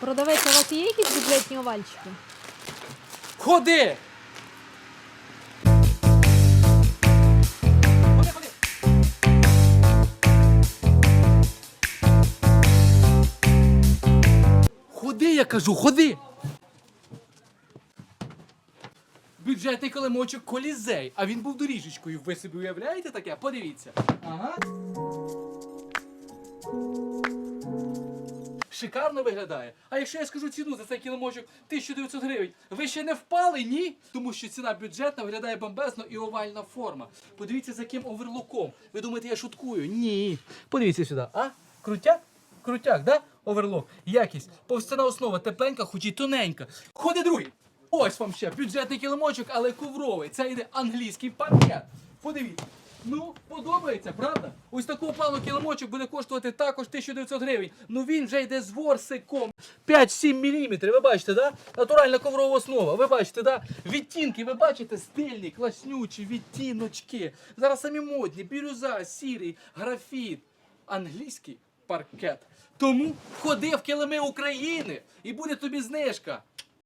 Продавець, у вас є якісь бюджетні овальчики? Ходи! Ходи, я кажу, ходи! Бюджетний килимочок колізей, а він був доріжечкою. Ви собі уявляєте таке? Подивіться. Ага. Шикарно виглядає. А якщо я скажу ціну за цей кіломочок 1900 гривень, ви ще не впали? Ні? Тому що ціна бюджетна виглядає бомбезно і овальна форма. Подивіться, за яким оверлоком. Ви думаєте, я шуткую? Ні. Подивіться сюди, а? Крутяк? Крутяк, да? Оверлок. Якість. Повстяна основа, тепленька, хоч і тоненька. Ходи другий. Ось вам ще бюджетний килимочок, але ковровий. Це йде англійський пакет. Подивіться. Ну, подобається, правда? Ось такого плану килимочок буде коштувати також 1900 гривень. Ну він вже йде з ворсиком. 5-7 мм, ви бачите, да? Натуральна коврова основа. Ви бачите, да? Відтінки, ви бачите, стильні, класнючі відтіночки. Зараз самі модні, бірюза, сірий, графіт, англійський паркет. Тому входи в килими України і буде тобі знижка.